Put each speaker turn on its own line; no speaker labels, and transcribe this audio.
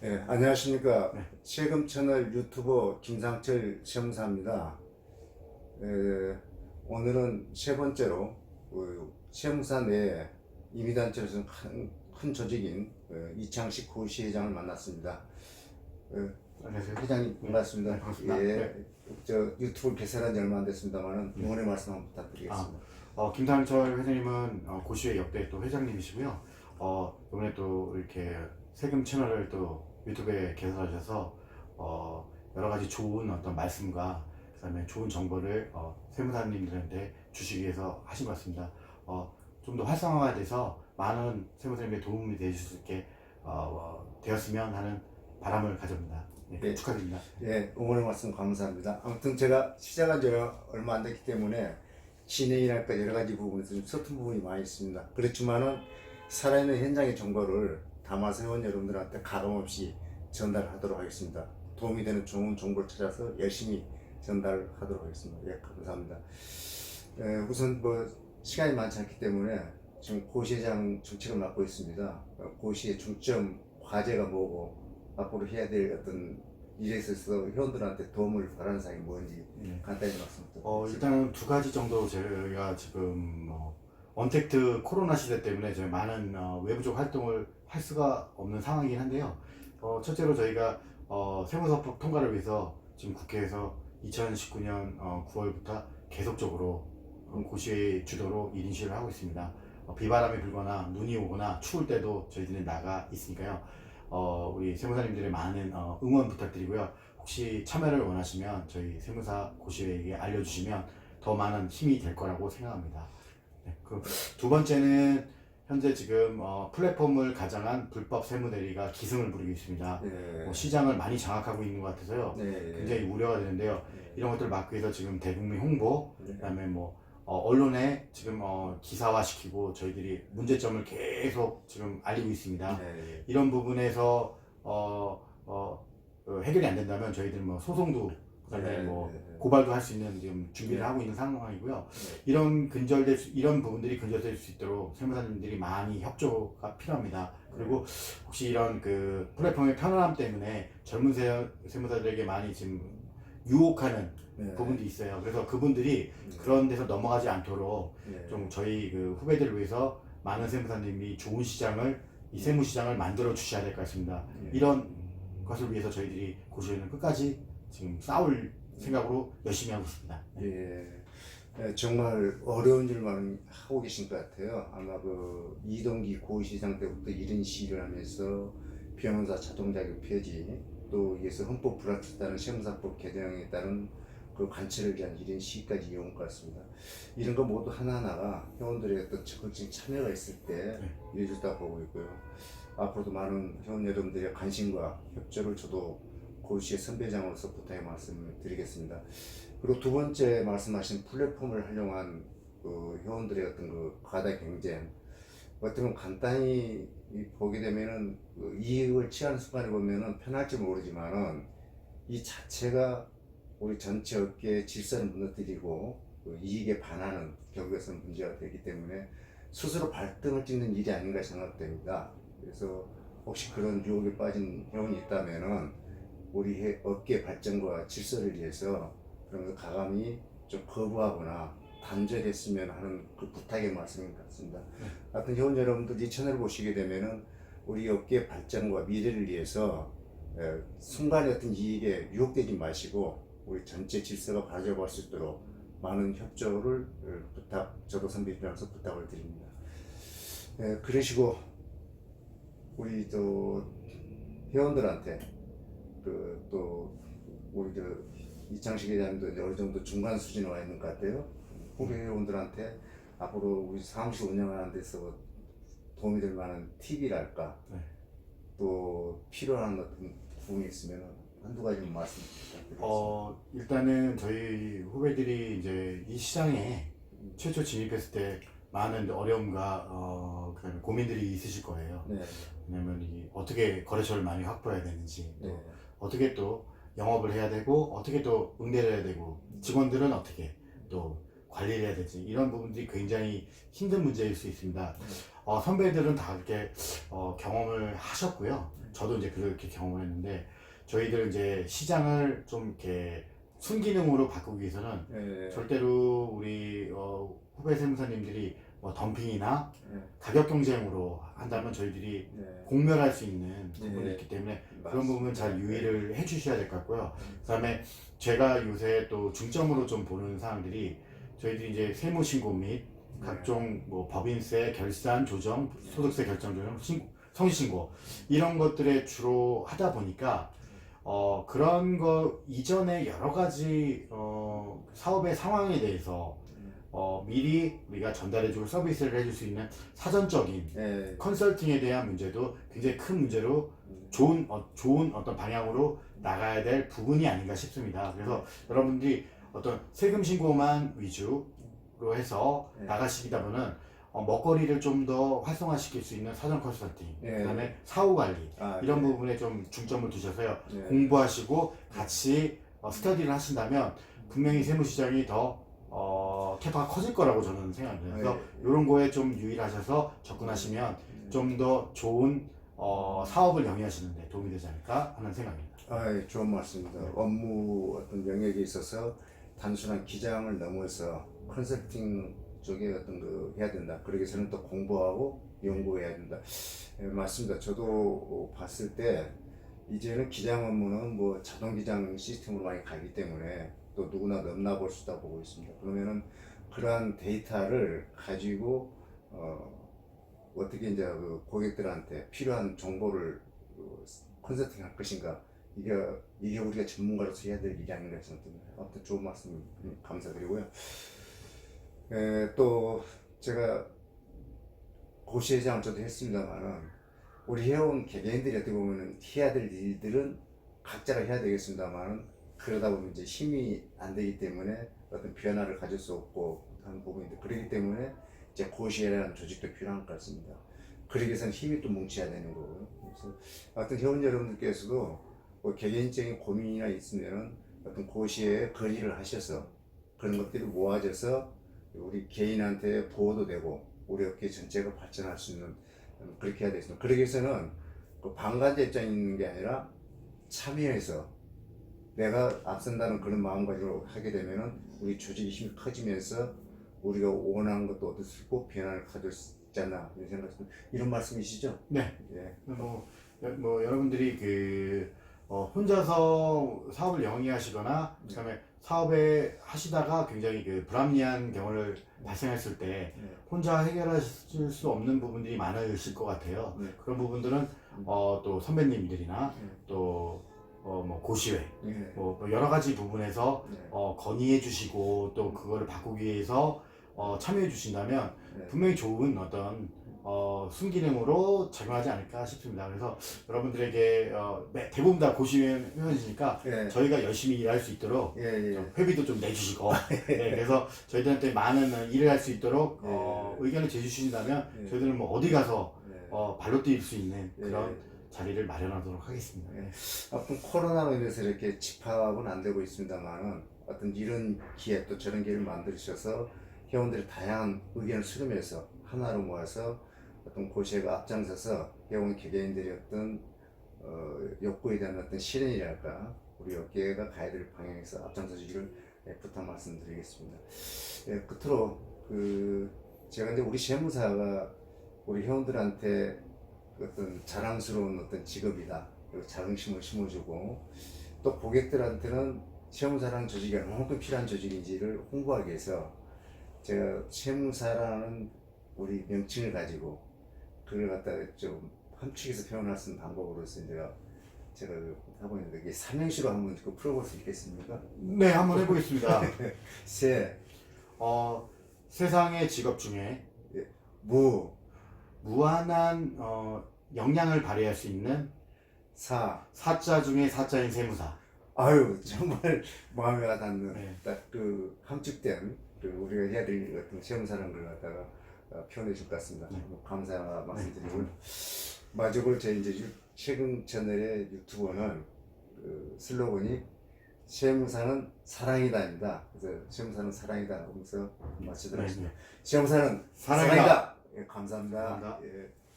네, 안녕하십니까.
네.
세금 채널 유튜버 김상철 시험사입니다. 에, 오늘은 세 번째로 그 시험사 내에 이미단체로서 큰, 큰 조직인 어, 이창식 고시 회장을 만났습니다. 어,
안녕하세요.
회장님 반갑습니다.
네, 반갑습니다.
예,
네.
저 유튜브 개설한 지 얼마 안 됐습니다만은 응원의 말씀 한번 부탁드리겠습니다.
어, 김상철 회장님은 어, 고시회 역대 또 회장님이시고요. 어, 이번에 또 이렇게 세금 채널을 또 유튜브에 개설하셔서 어, 여러 가지 좋은 어떤 말씀과 그다음에 좋은 정보를 어, 세무사님들한테 주시기 위해서 하신 것 같습니다. 어, 좀 더 활성화돼서 많은 세무사님의 도움이 되실 수 있게 어, 어, 되었으면 하는 바람을 가져옵니다. 네,
네.
축하드립니다.
예, 응원의 말씀 감사합니다. 아무튼 제가 시작한 지 얼마 안 됐기 때문에 진행이랄까 여러 가지 부분에서 좀 서툰 부분이 많이 있습니다. 그렇지만은 살아있는 현장의 정보를 담아서 회원 여러분들한테 가감없이 전달하도록 하겠습니다. 도움이 되는 좋은 정보를 찾아서 열심히 전달하도록 하겠습니다. 예, 감사합니다. 예, 우선 뭐 시간이 많지 않기 때문에 지금 고시회장 정책을 맡고 있습니다. 어, 고시의 중점 과제가 뭐고 앞으로 해야 될 어떤 일에 있어서 회원들한테 도움을 바라는 사항이 뭔지
네.
간단히 말씀
어,
부탁드립니다.
일단은 두 가지 정도 저희가 지금 뭐 언택트 코로나 시대 때문에 저희 많은 어, 외부적 활동을 할 수가 없는 상황이긴 한데요. 어, 첫째로 저희가 어, 세무사법 통과를 위해서 지금 국회에서 2019년 어, 9월부터 계속적으로 어, 고시회 주도로 1인 시위를 하고 있습니다. 어, 비바람이 불거나 눈이 오거나 추울 때도 저희들이 나가 있으니까요. 어, 우리 세무사님들의 많은 어, 응원 부탁드리고요. 혹시 참여를 원하시면 저희 세무사 고시회에게 알려주시면 더 많은 힘이 될 거라고 생각합니다. 네, 그 두 번째는 현재 지금 어, 플랫폼을 가장한 불법 세무 대리가 기승을 부리고 있습니다.
네.
어, 시장을 많이 장악하고 있는 것 같아서요.
네.
굉장히 우려가 되는데요.
네.
이런 것들을 막기 위해서 지금 대국민 홍보,
네.
그다음에 뭐 어, 언론에 지금 어, 기사화시키고 저희들이 문제점을 계속 지금 알리고 있습니다.
네.
이런 부분에서 어, 어, 어, 해결이 안 된다면 저희들은 뭐 소송도 그다음에
네,
뭐
네, 네.
고발도 할 수 있는 지금 준비를
네.
하고 있는 상황이고요.
네.
이런 근절될 수, 이런 부분들이 근절될 수 있도록 세무사님들이 많이 협조가 필요합니다. 그리고 혹시 이런 그 플랫폼의 편안함 때문에 젊은 세, 세무사들에게 많이 지금 유혹하는
네.
부분도 있어요. 그래서 그분들이 그런 데서 넘어가지 않도록
네.
좀 저희 그 후배들을 위해서 많은 세무사님이 좋은 시장을 이 세무 시장을 만들어 주셔야 될 것 같습니다.
네.
이런 것을 위해서 저희들이 고시회는 끝까지 지금 싸울 생각으로 열심히 하고 있습니다.
예. 예, 정말 어려운 일만 하고 계신 것 같아요. 아마 그 이동기 고시장 때부터 이런 시위를 하면서 변호사 자동 자격 폐지 또 이에서 헌법 불합치다는 시험사법 개정에 따른 그 관철을 위한 이런 시위까지 이어온 것 같습니다. 이런 거 모두 하나하나가 회원들의 어떤 적극적인 참여가 있을 때
네.
이루어졌다 보고 있고요. 앞으로도 많은 회원 여러분들의 관심과 협조를 저도 고시의 선배장으로서 부탁의 말씀을 드리겠습니다. 그리고 두 번째 말씀하신 플랫폼을 활용한 그 회원들의 어떤 그 과다 경쟁 보면 간단히 이 보게 되면은 그 이익을 취하는 순간에 보면은 편할지 모르지만은 이 자체가 우리 전체 업계의 질서를 무너뜨리고 그 이익에 반하는 결국에서는 문제가 되기 때문에 스스로 발등을 찍는 일이 아닌가 생각됩니다. 그래서 혹시 그런 유혹에 빠진 회원이 있다면은 우리 해- 업계 발전과 질서를 위해서 그런 걸 가감히 좀 거부하거나 단절했으면 하는 그 부탁의 말씀인 것 같습니다. 하여튼 회원 여러분들 이 채널을 보시게 되면은 우리 업계 발전과 미래를 위해서 에, 순간의 어떤 이익에 유혹되지 마시고 우리 전체 질서가 바라져갈 수 있도록 많은 협조를 어, 부탁, 저도 선배님으로서 부탁을 드립니다. 에, 그러시고 우리 또 회원들한테 그 또 우리 저 이창식 회장님도 이제 어느 정도 중간 수준에 와 있는 것 같아요. 후배 회원들한테 앞으로 우리 사무실 운영하는 데서 도움이 될 만한 팁이랄까
네.
또 필요한 어떤 부분이 있으면 한두 가지만 말씀 부탁드리겠습니다.
어, 일단은 저희 후배들이 이제 이 시장에 최초 진입했을 때 많은 어려움과 어, 그다음에 고민들이 있으실 거예요.
네,
왜냐면 이 어떻게 거래처를 많이 확보해야 되는지 또
네,
어떻게 또 영업을 해야 되고 어떻게 또 응대를 해야 되고 직원들은 어떻게 또 관리를 해야 되지 이런 부분들이 굉장히 힘든 문제일 수 있습니다. 어, 선배들은 다 그렇게 어, 경험을 하셨고요. 저도 이제 그렇게 경험을 했는데 저희들 이제 시장을 좀 이렇게 순기능으로 바꾸기 위해서는
예,
절대로 우리 어, 후배 세무사님들이 뭐 덤핑이나
예,
가격 경쟁으로 한다면 저희들이
예.
공멸할 수 있는 부분이
예.
있기 때문에 그런. 부분 잘 유의를 해주셔야 될 것 같고요.
음.
그다음에 제가 요새 또 중점으로 좀 보는 사항들이 저희들이 이제 세무 신고 및
네.
각종 뭐 법인세 결산 조정, 소득세 결정 조정, 신- 신고 이런 것들에 주로 하다 보니까 어 그런 거 이전에 여러 가지 어 사업의 상황에 대해서 어 미리 우리가 전달해주고 서비스를 해줄 수 있는 사전적인
예,
컨설팅에 대한 문제도 굉장히 큰 문제로
음.
좋은 어, 좋은 어떤 방향으로 나가야 될 부분이 아닌가 싶습니다. 그래서 여러분들이 어떤 세금 신고만 위주로 해서
네.
나가시다 보면 어, 먹거리를 좀 더 활성화시킬 수 있는 사전 컨설팅,
네.
그다음에 사후 관리
아,
이런
예,
부분에 좀 중점을 두셔서요
예.
공부하시고 같이 어, 스터디를 하신다면 분명히 세무시장이 더 어, 캐파가 커질 거라고 저는 생각합니다. 그래서
예.
이런 거에 좀 유의를 하셔서 접근하시면 좀 더 좋은 어, 사업을 영위하시는데 도움이 되지 않을까 하는 생각입니다.
아, 예, 좋은 말씀입니다. 업무 어떤 영역에 있어서 단순한 기장을 넘어서 컨설팅 쪽에 어떤 그 해야 된다. 그러기 위해서는 또 공부하고 연구해야 된다. 예, 맞습니다. 저도 봤을 때 이제는 기장 업무는 뭐 자동 기장 시스템으로 많이 가기 때문에 또 누구나 넘나 볼수 있다고 보고 있습니다. 그러면은 그러한 데이터를 가지고 어, 어떻게 이제 그 고객들한테 필요한 정보를 그 컨설팅 할 것인가 이게 이게 우리가 전문가로서 해야 될 일이 아닌가 생각됩니다. 아무튼 좋은 말씀 감사드리고요. 에, 또 제가 고시회장을 저도 했습니다만은 우리 해온 개개인들이 어떻게 보면은 해야 될 일들은 각자가 해야 되겠습니다만은 그러다 보면 이제 힘이 안 되기 때문에 어떤 변화를 가질 수 없고 하는 부분인데 그렇기 때문에 이제 고시회라는 조직도 필요한 것 같습니다. 그러기 위해서는 힘이 또 뭉쳐야 되는 거고요. 그래서 하여튼 회원 여러분들께서도 뭐 개개인적인 고민이나 있으면은 어떤 고시에 거리를 하셔서 그런 것들이 모아져서 우리 개인한테 보호도 되고 우리 업계 전체가 발전할 수 있는 음, 그렇게 해야 되겠습니다. 그러기 위해서는 그 방관자 입장에 있는 게 아니라 참여해서 내가 앞선다는 그런 마음가짐으로 하게 되면은 우리 조직이 힘이 커지면서 우리가 원하는 것도 얻을 수 있고 변화를 가질 수 있잖아 이런 생각입니다. 이런 말씀이시죠?
네.
예.
뭐, 여- 뭐 여러분들이 그 어, 혼자서 사업을 영위하시거나 그다음에 사업에 하시다가 굉장히 그 불합리한 경우를 발생했을 때
네.
혼자 해결하실 수 없는 부분들이 많으실 것 같아요.
네.
그런 부분들은 어, 또 선배님들이나
네.
또 어, 뭐 고시회
예.
뭐 여러 가지 부분에서
네.
어, 건의해 주시고 또 그거를 바꾸기 위해서 어, 참여해 주신다면
네.
분명히 좋은 어떤 어, 순기능으로 작용하지 않을까 싶습니다. 그래서 여러분들에게 어, 매- 대부분 다 고시회 회원이시니까
예.
저희가 열심히 일할 수 있도록
예, 예.
좀 회비도 좀 내주시고 네, 그래서 저희들한테 많은 일을 할 수 있도록 어, 의견을 제주신다면
예.
저희들은 뭐 어디 가서
예.
어, 발로 뛸 수 있는
예.
그런 자리를 마련하도록 하겠습니다.
예. 아무튼 코로나로 인해서 이렇게 집합은 안 되고 있습니다만은 어떤 이런 기회 또 저런 기회를 만드셔서 회원들의 다양한 의견을 수렴해서 하나로 모아서 어떤 고시회가 앞장서서 회원 개개인들의 어떤 어, 욕구에 대한 어떤 실현이랄까 우리 업계가 가야 될 방향에서 앞장서 주기를 예, 부탁 말씀드리겠습니다. 예, 끝으로 그 제가 이제 우리 세무사가 우리 회원들한테 어떤 자랑스러운 어떤 직업이다. 그리고 자긍심을 심어주고 또 고객들한테는 세무사라는 조직이 얼마만큼 필요한 조직인지를 홍보하기 위해서 제가 세무사라는 우리 명칭을 가지고 그걸 갖다가 좀 함축해서 표현할 수 있는 방법으로서 제가 제가 그 하고 있는데 이게 삼행시로 한번 그 풀어볼 수 있겠습니까?
네, 한번 해보겠습니다.
세,
어, 세상의 직업 중에
무,
무한한 어, 역량을 발휘할 수 있는
사.
사자 중에 사자인 세무사.
아유 정말 마음에 와닿는
네.
딱 그 함축된 그 우리가 해야 될 어떤 시험사라는 걸 갖다가 어, 표현해 줄 것 같습니다.
네.
뭐 감사 말씀드리고 마지막으로 제 이제 유- 최근 채널의 유튜버는 그 슬로건이 시험사는 사랑이다입니다. 그래서 시험사는 사랑이다 하면서 마치도록
네,
하겠습니다.
네.
시험사는
사랑이다.
사랑이다. 예, 감사합니다.
감사합니다.
예.